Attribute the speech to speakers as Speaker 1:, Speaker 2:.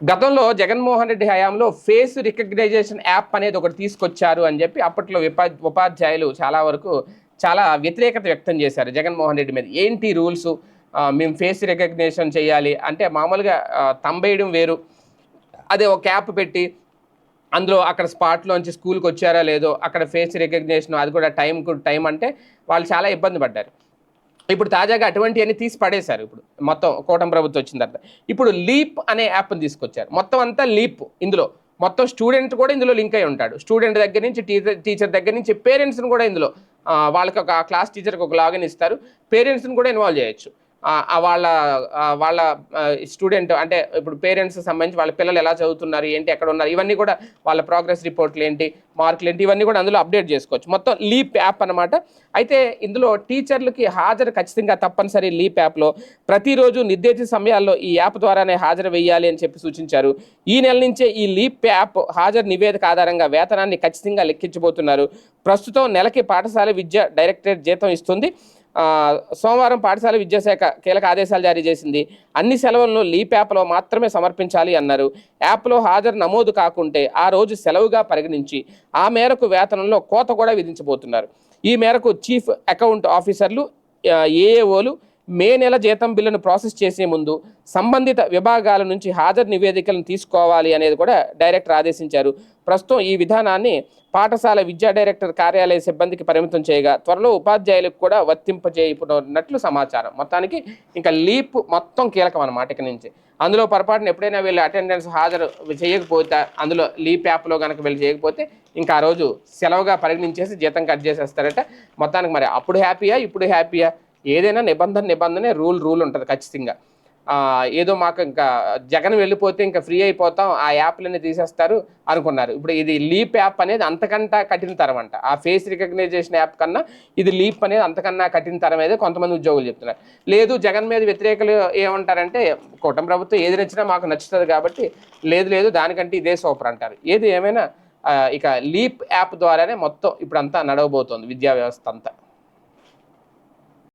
Speaker 1: గతంలో జగన్మోహన్ రెడ్డి హయాంలో face recognition app అనేది ఒకటి తీసుకొచ్చారు అని చెప్పి అప్పట్లో ఉపాధ్యాయులు చాలా వరకు చాలా వ్యతిరేకత వ్యక్తం చేశారు జగన్మోహన్ రెడ్డి మీద. ఏంటి రూల్స్? మేము ఫేస్ రికగ్నేషన్ చేయాలి. అంటే మామూలుగా తంబేయడం వేరు. అదే ఒక యాప్ పెట్టి అందులో అక్కడ స్పాట్లోంచి స్కూల్కి వచ్చారా లేదో అక్కడ ఫేస్ రికగ్నేషన్ అది కూడా టైం టైం అంటే వాళ్ళు చాలా ఇబ్బంది పడ్డారు. ఇప్పుడు తాజాగా అటువంటివన్నీ తీసి పడేశారు. ఇప్పుడు మొత్తం కూటమి ప్రభుత్వం వచ్చిన తర్వాత. ఇప్పుడు లీప్ అనే యాప్ని తీసుకొచ్చారు. మొత్తం అంతా లీప్ ఇందులో. మొత్తం స్టూడెంట్ కూడా ఇందులో లింక్ అయి ఉంటాడు. స్టూడెంట్ దగ్గర నుంచి టీచర్ టీచర్ దగ్గర నుంచి పేరెంట్స్ని కూడా ఇందులో వాళ్ళకి ఒక క్లాస్ టీచర్కి ఒక లాగిన్ ఇస్తారు. పేరెంట్స్ని కూడా ఇన్వాల్వ్ చేయొచ్చు. వాళ్ళ వాళ్ళ స్టూడెంట్ అంటే ఇప్పుడు పేరెంట్స్ సంబంధించి వాళ్ళ పిల్లలు ఎలా చదువుతున్నారు ఏంటి ఎక్కడ ఉన్నారు ఇవన్నీ కూడా వాళ్ళ ప్రోగ్రెస్ రిపోర్ట్లు ఏంటి మార్కులు ఏంటి ఇవన్నీ కూడా అందులో అప్డేట్ చేసుకోవచ్చు. మొత్తం లీప్ యాప్ అన్నమాట. అయితే ఇందులో టీచర్లకి హాజరు ఖచ్చితంగా తప్పనిసరి లీప్ యాప్లో ప్రతిరోజు నిర్దేశిత సమయాల్లో ఈ యాప్ ద్వారానే హాజరు వేయాలి అని చెప్పి సూచించారు. ఈ నెల నుంచే ఈ లీప్ యాప్ హాజరు నివేదిక ఆధారంగా వేతనాన్ని ఖచ్చితంగా లెక్కించబోతున్నారు. ప్రస్తుతం నెలకి పాఠశాల విద్య డైరెక్టరేట్ జీతం ఇస్తుంది. సోమవారం పాఠశాల విద్యాశాఖ కీలక ఆదేశాలు జారీ చేసింది. అన్ని సెలవులను లీప్ యాప్లో మాత్రమే సమర్పించాలి అన్నారు. యాప్లో హాజరు నమోదు కాకుంటే ఆ రోజు సెలవుగా పరిగణించి ఆ మేరకు వేతనంలో కోత కూడా విధించబోతున్నారు. ఈ మేరకు చీఫ్ అకౌంట్ ఆఫీసర్లు ఏఏఓలు మే నెల జీతం బిల్లును ప్రాసెస్ చేసే ముందు సంబంధిత విభాగాల నుంచి హాజరు నివేదికలను తీసుకోవాలి అనేది కూడా డైరెక్టర్ ఆదేశించారు. ప్రస్తుతం ఈ విధానాన్ని పాఠశాల విద్యా డైరెక్టర్ కార్యాలయ సిబ్బందికి పరిమితం చేయగా త్వరలో ఉపాధ్యాయులకు కూడా వర్తింపజేయనున్నట్లు సమాచారం. మొత్తానికి ఇంకా లీప్ మొత్తం కీలకం అన్నమాట ఇక నుంచి. అందులో పొరపాటున ఎప్పుడైనా వీళ్ళు అటెండెన్స్ హాజరు చేయకపోతే అందులో లీప్ యాప్లో కనుక వీళ్ళు చేయకపోతే ఇంకా ఆ రోజు సెలవుగా పరిగణించేసి జీతం కట్ చేసేస్తారట. మొత్తానికి మరి అప్పుడు హ్యాపీయా ఇప్పుడు హ్యాపీయా? ఏదైనా నిబంధన నిబంధనే రూల్ రూల్ ఉంటుంది ఖచ్చితంగా. ఏదో మాకు ఇంకా జగన్ వెళ్ళిపోతే ఇంకా ఫ్రీ అయిపోతాం ఆ యాప్లన్నీ తీసేస్తారు అనుకున్నారు. ఇప్పుడు ఇది లీప్ యాప్ అనేది అంతకంటా కఠినతరం అంట. ఆ ఫేస్ రికగ్నైజేషన్ యాప్ కన్నా ఇది లీప్ అనేది అంతకన్నా కఠినతరం అనేది కొంతమంది ఉద్యోగులు చెప్తున్నారు. లేదు జగన్ మీద వ్యతిరేకలు ఏమంటారంటే కూటమి ప్రభుత్వం ఏది నచ్చినా మాకు నచ్చుతుంది కాబట్టి లేదు లేదు దానికంటే ఇదే సూపర్ అంటారు. ఏది ఏమైనా ఇక లీప్ యాప్ ద్వారానే మొత్తం ఇప్పుడు అంతా నడవబోతోంది విద్యా వ్యవస్థ అంతా.